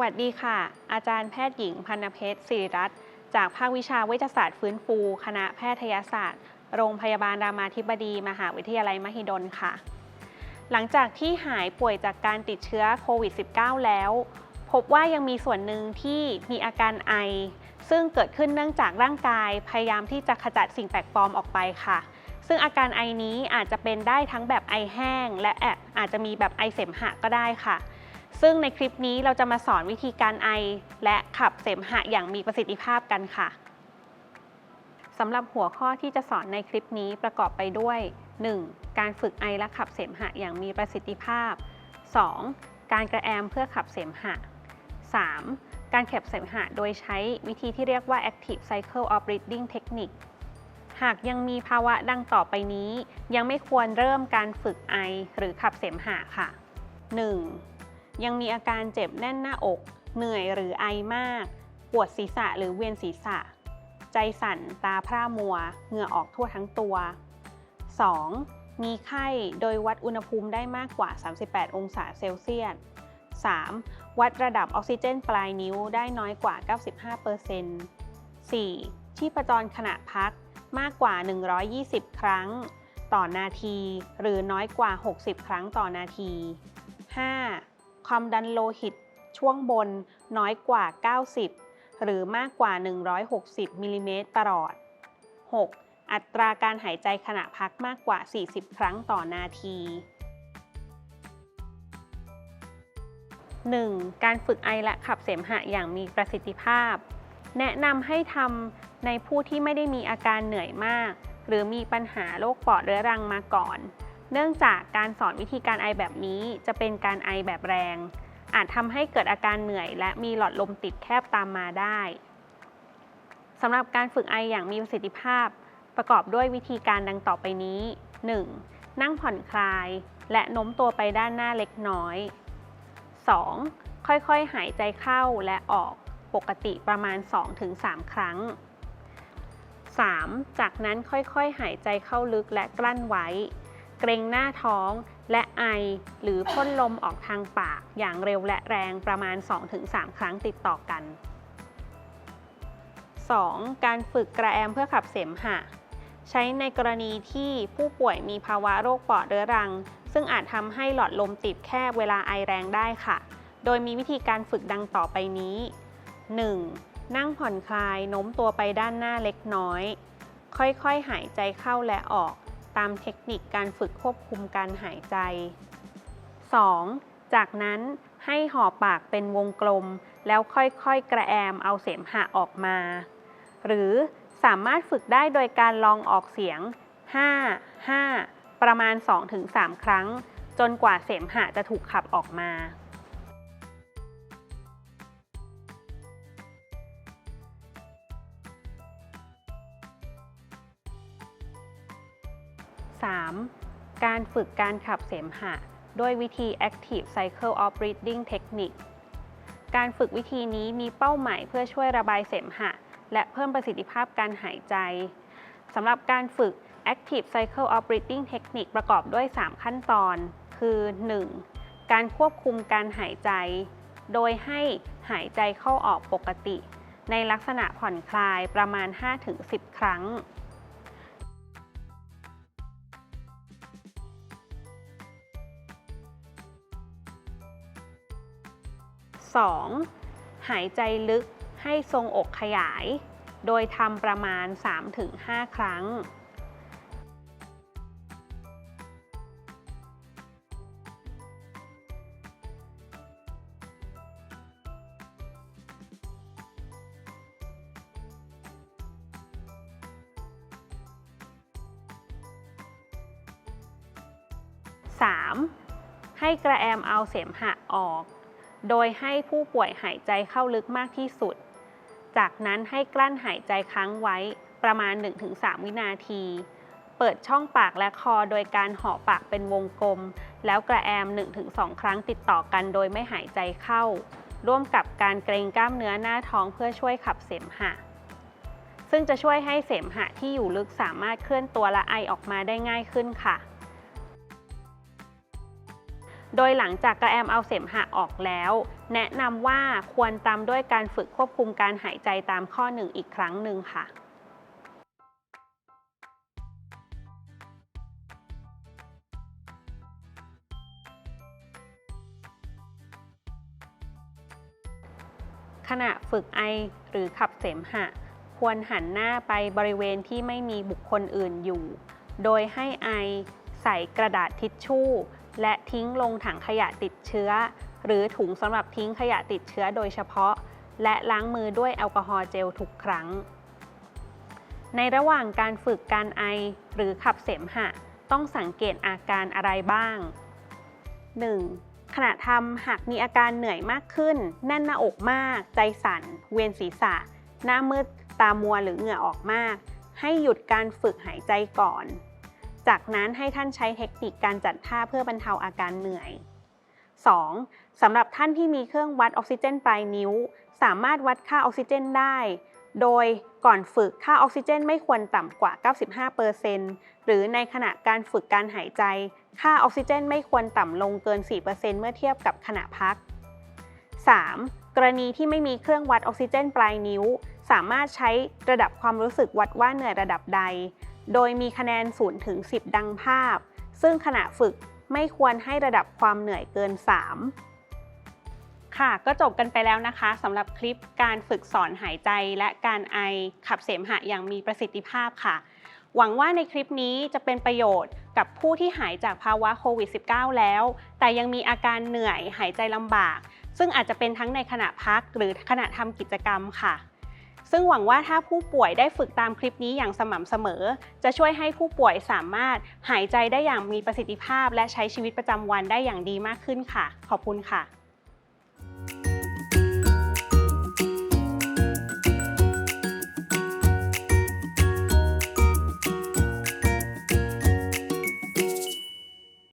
วัสดีค่ะ อาจารย์แพทย์หญิงพันเพชรศิริรัตน์จากภาควิชาเวชศาสตร์ฟื้นฟู คณะแพทยศาสตร์ โรงพยาบาลรามาธิบดี มหาวิทยาลัยมหิดลค่ะ หลังจากที่หายป่วยจากการติดเชื้อโควิด -19 แล้ว พบว่ายังมีส่วนหนึ่งที่มีอาการไอ ซึ่งเกิดขึ้นเนื่องจากร่างกายพยายามที่จะขจัดสิ่งแปลกปลอมออกไปค่ะ ซึ่งอาการไอนี้อาจจะเป็นได้ทั้งแบบไอแห้ง และอาจจะมีแบบไอเสมหะก็ได้ค่ะ ซึ่งในคลิปนี้เราจะมาสอนวิธีการไอ และขับเสมหะอย่างมีประสิทธิภาพกันค่ะสำหรับหัวข้อที่จะสอนในคลิปนี้ประกอบไปด้วย 1. การฝึกไอและขับเสมหะอย่างมีประสิทธิภาพ 2. การกระแอมเพื่อขับเสมหะ 3. การขับเสมหะโดยใช้วิธีที่เรียกว่า active cycle of breathing technique หากยังมีภาวะดังต่อไปนี้ ยังไม่ควรเริ่มการฝึกไอหรือขับเสมหะค่ะ 1. ยังมีอาการเจ็บแน่นหน้าอก เหนื่อยหรือไอมาก ปวดศีรษะหรือเวียนศีรษะ ใจสั่น ตาพร่ามัว เหงื่อออกทั่วทั้งตัว 2. มีไข้โดยวัดอุณหภูมิได้มากกว่า 38 องศาเซลเซียส 3. วัดระดับออกซิเจนปลายนิ้วได้น้อยกว่า 95% 4. ชีพจรขณะพักมากกว่า 120 ครั้ง ต่อนาที หรือน้อยกว่า 60 ครั้งต่อนาที 5. ความดันโลหิตช่วงบนน้อยกว่า 90 หรือมากกว่า 160มิลลิเมตรประหลอด 6. อัตราการหายใจขณะพักมากกว่า 40 ครั้งต่อนาที 1. การฝึกไอและขับเสมหะอย่างมีประสิทธิภาพ แนะนำให้ทำในผู้ที่ไม่ได้มีอาการเหนื่อยมาก หรือมีปัญหาโรคปอดเรื้อรังมาก่อน เนื่องจากการสอนวิธีการไอแบบนี้จะเป็นการไอแบบแรง อาจทำให้เกิดอาการเหนื่อย และมีหลอดลมติดแคบตามมาได้สำหรับการฝึกไออย่างมีประสิทธิภาพ ประกอบด้วยวิธีการดังต่อไปนี้ 1. นั่งผ่อนคลาย และโน้มตัวไปด้านหน้าเล็กน้อย 2. ค่อยๆ หายใจเข้าและออกปกติประมาณ 2-3 ครั้ง 3. จากนั้นค่อยๆ หายใจเข้าลึกและกลั้นไว้ เกรงหน้าท้องและไอ หรือพ่นลมออกทางปากอย่างเร็วและแรงประมาณ 2-3 ครั้งติดต่อกัน 2. การฝึกกระแอมเพื่อขับเสมหะ ใช้ในกรณีที่ผู้ป่วยมีภาวะโรคปอดเรื้อรัง ซึ่งอาจทำให้หลอดลมตีบแคบเวลาไอแรงได้ค่ะ โดยมีวิธีการฝึกดังต่อไปนี้ 1. นั่งผ่อนคลายโน้มตัวไปด้านหน้าเล็กน้อย ค่อยๆ หายใจเข้าและออก ตามเทคนิคการฝึกควบคุมการหายใจ 2. จากนั้นให้ห่อปากเป็นวงกลม แล้วค่อยๆ กระแอมเอาเสมหะออกมา หรือสามารถฝึกได้โดยการลองออกเสียง 5 5 ประมาณ 2-3 ครั้ง จนกว่าเสมหะจะถูกขับออกมา 3. การฝึกการขับเสมหะ ด้วยวิธี Active Cycle of Breathing Technique การฝึกวิธีนี้มีเป้าหมายเพื่อช่วยระบายเสมหะ และเพิ่มประสิทธิภาพการหายใจสำหรับการฝึก Active Cycle of Breathing Technique ประกอบด้วย 3 ขั้นตอน คือ 1. การควบคุมการหายใจ โดยให้หายใจเข้าออกปกติ ในลักษณะผ่อนคลายประมาณ 5-10 ครั้ง 2. หายใจลึกให้ทรงอกขยาย โดยทำประมาณ 3-5 ครั้ง 3. ให้กระแอมเอาเสมหะออก โดยให้ผู้ป่วยหายใจเข้าลึกมากที่สุด จากนั้นให้กลั้นหายใจค้างไว้ประมาณ 1-3 วินาที เปิดช่องปากและคอโดยการห่อปากเป็นวงกลม แล้วกระแอม 1-2 ครั้งติดต่อกันโดยไม่หายใจเข้า ร่วมกับการเกรงกล้ามเนื้อหน้าท้องเพื่อช่วยขับเสมหะ ซึ่งจะช่วยให้เสมหะที่อยู่ลึกสามารถเคลื่อนตัวและไอออกมาได้ง่ายขึ้นค่ะ โดยหลังจากกระแอมเอาเสมหะออกแล้ว แนะนำว่าควรตามด้วยการฝึกควบคุมการหายใจตามข้อหนึ่งอีกครั้งหนึ่งค่ะขณะฝึกไอหรือขับเสมหะ ควรหันหน้าไปบริเวณที่ไม่มีบุคคลอื่นอยู่ โดยให้ไอ ใส่กระดาษทิชชู่ และทิ้งลงถังขยะติดเชื้อ หรือถุงสำหรับทิ้งขยะติดเชื้อโดยเฉพาะ และล้างมือด้วยแอลกอฮอล์เจลทุกครั้ง ในระหว่างการฝึกการไอหรือขับเสมหะ ต้องสังเกตอาการอะไรบ้าง 1. ขณะทำหากมีอาการเหนื่อยมากขึ้น แน่นหน้าอกมาก ใจสั่น เวียนศีรษะ หน้ามืด ตามัวหรือเหงื่อออกมาก ให้หยุดการฝึกหายใจก่อน จากนั้นให้ท่านใช้เทคนิคการจัดท่าเพื่อบรรเทาอาการเหนื่อย 2. สำหรับท่านที่มีเครื่องวัดออกซิเจนปลายนิ้ว สามารถวัดค่าออกซิเจนได้ โดยก่อนฝึกค่าออกซิเจนไม่ควรต่ำกว่า 95%หรือในขณะการฝึกการหายใจ ค่าออกซิเจนไม่ควรต่ำลงเกิน 4%เมื่อเทียบกับขณะพัก 3. กรณีที่ไม่มีเครื่องวัดออกซิเจนปลายนิ้ว สามารถใช้ระดับความรู้สึกวัดว่าเหนื่อยระดับใด โดยมีคะแนน0ถึง10 ดังภาพ ซึ่งขณะฝึกไม่ควรให้ระดับความเหนื่อยเกิน 3 ค่ะก็จบกันไปแล้วนะคะสำหรับคลิปการฝึกสอนหายใจและการไอขับเสมหะอย่างมีประสิทธิภาพค่ะ หวังว่าในคลิปนี้จะเป็นประโยชน์กับผู้ที่หายจากภาวะโควิด -19 แล้ว แต่ยังมีอาการเหนื่อยหายใจลำบาก ซึ่งอาจจะเป็นทั้งในขณะพักหรือขณะทำกิจกรรมค่ะ ซึ่งหวังว่าถ้าผู้ป่วยได้ฝึกตามคลิปนี้อย่างสม่ำเสมอ จะช่วยให้ผู้ป่วยสามารถหายใจได้อย่างมีประสิทธิภาพ และใช้ชีวิตประจำวันได้อย่างดีมากขึ้นค่ะ ขอบคุณค่ะ